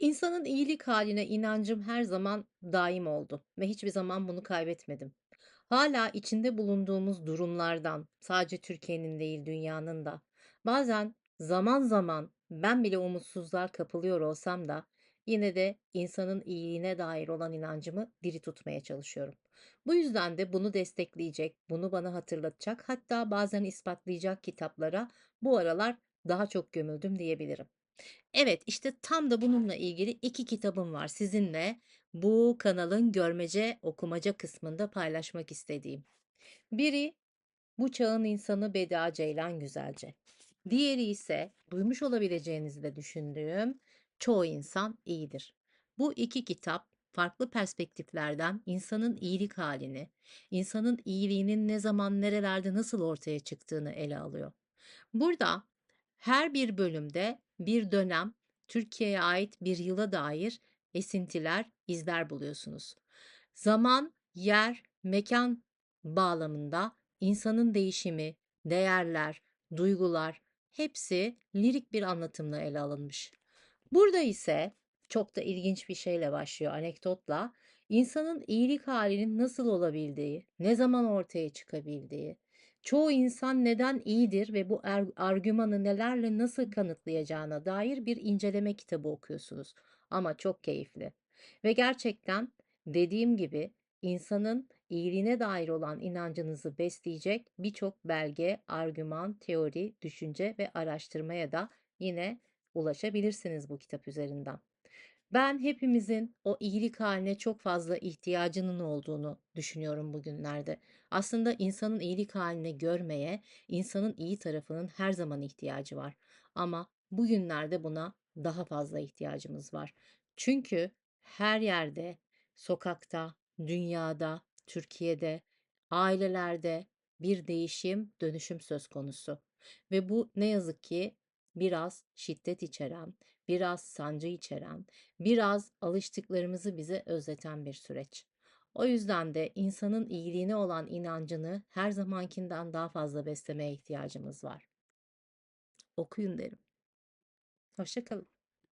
İnsanın iyilik haline inancım her zaman daim oldu ve hiçbir zaman bunu kaybetmedim. Hala içinde bulunduğumuz durumlardan, sadece Türkiye'nin değil dünyanın da, bazen zaman zaman ben bile umutsuzluğa kapılıyor olsam da yine de insanın iyiliğine dair olan inancımı diri tutmaya çalışıyorum. Bu yüzden de bunu destekleyecek, bunu bana hatırlatacak, hatta bazen ispatlayacak kitaplara bu aralar daha çok gömüldüm diyebilirim. Evet, işte tam da bununla ilgili 2 kitabım var sizinle bu kanalın görmece okumaca kısmında paylaşmak istediğim. Biri Bu Çağın İnsanı Bediye Ceylan Güzelce. Diğeri ise duymuş olabileceğinizi de düşündüğüm Çoğu İnsan İyidir. Bu iki kitap farklı perspektiflerden insanın iyilik halini, insanın iyiliğinin ne zaman nerelerde nasıl ortaya çıktığını ele alıyor. Burada her bir bölümde bir dönem, Türkiye'ye ait bir yıla dair esintiler, izler buluyorsunuz. Zaman, yer, mekan bağlamında insanın değişimi, değerler, duygular hepsi lirik bir anlatımla ele alınmış. Burada ise çok da ilginç bir şeyle başlıyor anekdotla. İnsanın iyilik halinin nasıl olabildiği, ne zaman ortaya çıkabildiği, çoğu insan neden iyidir ve bu er- argümanı nelerle nasıl kanıtlayacağına dair bir inceleme kitabı okuyorsunuz. Ama çok keyifli. Ve gerçekten dediğim gibi insanın iyiliğine dair olan inancınızı besleyecek birçok belge, argüman, teori, düşünce ve araştırmaya da yine ulaşabilirsiniz bu kitap üzerinden. Ben hepimizin o iyilik haline çok fazla ihtiyacının olduğunu düşünüyorum bugünlerde. Aslında insanın iyilik halini görmeye, insanın iyi tarafının her zaman ihtiyacı var. Ama bugünlerde buna daha fazla ihtiyacımız var. Çünkü her yerde, sokakta, dünyada, Türkiye'de, ailelerde bir değişim, dönüşüm söz konusu. Ve bu ne yazık ki biraz şiddet içeren, biraz sancı içeren, biraz alıştıklarımızı bize özleten bir süreç. O yüzden de insanın iyiliğine olan inancını her zamankinden daha fazla beslemeye ihtiyacımız var. Okuyun derim. Hoşça kalın.